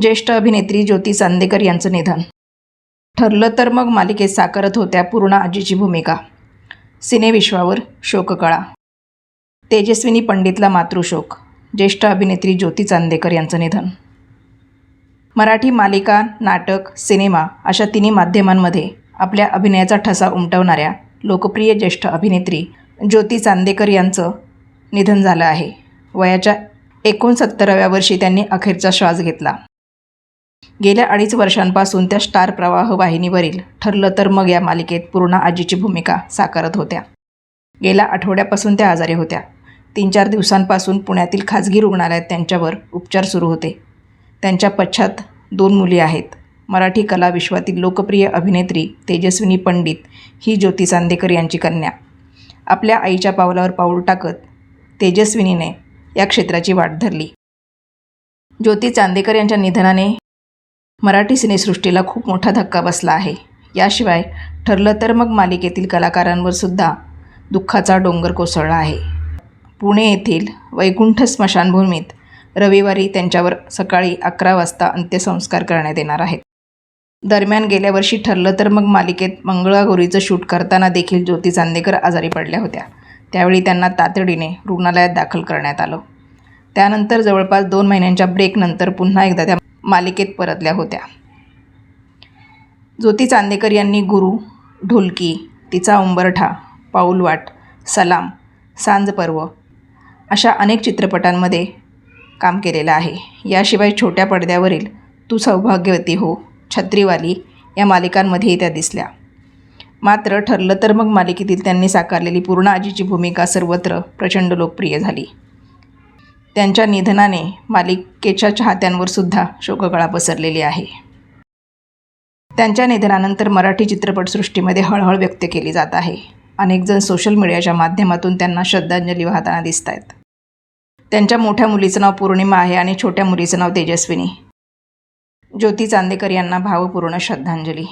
ज्येष्ठ अभिनेत्री ज्योती चांदेकर यांचं निधन. ठरलं तर मग मालिकेत साकारत होत्या पूर्ण आजीची भूमिका. सिनेविश्वावर शोककळा. तेजस्विनी पंडितला मातृशोक. ज्येष्ठ अभिनेत्री ज्योती चांदेकर यांचं निधन. मराठी मालिका नाटक सिनेमा अशा तिन्ही माध्यमांमध्ये आपल्या अभिनयाचा ठसा उमटवणाऱ्या लोकप्रिय ज्येष्ठ अभिनेत्री ज्योती चांदेकर यांचं निधन झालं आहे. वयाच्या एकोणसत्तराव्या वर्षी त्यांनी अखेरचा श्वास घेतला. गेल्या अडीच वर्षांपासून त्या स्टार प्रवाह वाहिनीवरील ठरलं तर मग या मालिकेत पूर्ण आजीची भूमिका साकारत होत्या. गेल्या आठवड्यापासून त्या आजारी होत्या. तीन चार दिवसांपासून पुण्यातील खाजगी रुग्णालयात त्यांच्यावर उपचार सुरू होते. त्यांच्या पश्चात दोन मुली आहेत. मराठी कला विश्वातील लोकप्रिय अभिनेत्री तेजस्विनी पंडित ही ज्योती चांदेकर यांची कन्या. आपल्या आईच्या पावलावर पाऊल टाकत तेजस्विनीने या क्षेत्राची वाट धरली. ज्योती चांदेकर यांच्या निधनाने मराठी सिनेसृष्टीला खूप मोठा धक्का बसला आहे. याशिवाय ठरलं तर मग मालिकेतील कलाकारांवर सुद्धा दुःखाचा डोंगर कोसळला आहे. पुणे येथील वैकुंठ स्मशानभूमीत रविवारी त्यांच्यावर सकाळी अकरा वाजता अंत्यसंस्कार करण्यात येणार आहेत. दरम्यान गेल्या वर्षी ठरलं तर मग मालिकेत मंगळागौरीचं शूट करताना देखील ज्योती चांदेकर आजारी पडल्या होत्या. त्यावेळी त्यांना तातडीने रुग्णालयात दाखल करण्यात आलं. त्यानंतर जवळपास दोन महिन्यांच्या ब्रेकनंतर पुन्हा एकदा त्या मालिकेत परतल्या होत्या. ज्योती चांदेकर यांनी गुरु ढोलकी तिचा उंबरठा पाऊलवाट सलाम सांज पर्व अशा अनेक चित्रपटांमध्ये काम केलेलं आहे. याशिवाय छोट्या पडद्यावरील तू सौभाग्यवती हो छत्रीवाली या मालिकांमध्येही त्या दिसल्या. मात्र ठरलं तर मग मालिकेतील त्यांनी साकारलेली पूर्ण आजीची भूमिका सर्वत्र प्रचंड लोकप्रिय झाली. त्यांच्या निधनाने मालिकेच्या चाहत्यांवर सुद्धा शोककळा पसरलेली आहे. त्यांच्या निधनानंतर मराठी चित्रपटसृष्टीमध्ये हळहळ व्यक्त केली जात आहे. अनेकजण सोशल मीडियाच्या माध्यमातून त्यांना श्रद्धांजली वाहताना दिसत आहेत त्यांच्या मोठ्या मुलीचं नाव पौर्णिमा आहे आणि छोट्या मुलीचं नाव तेजस्विनी. ज्योती चांदेकर यांना भावपूर्ण श्रद्धांजली.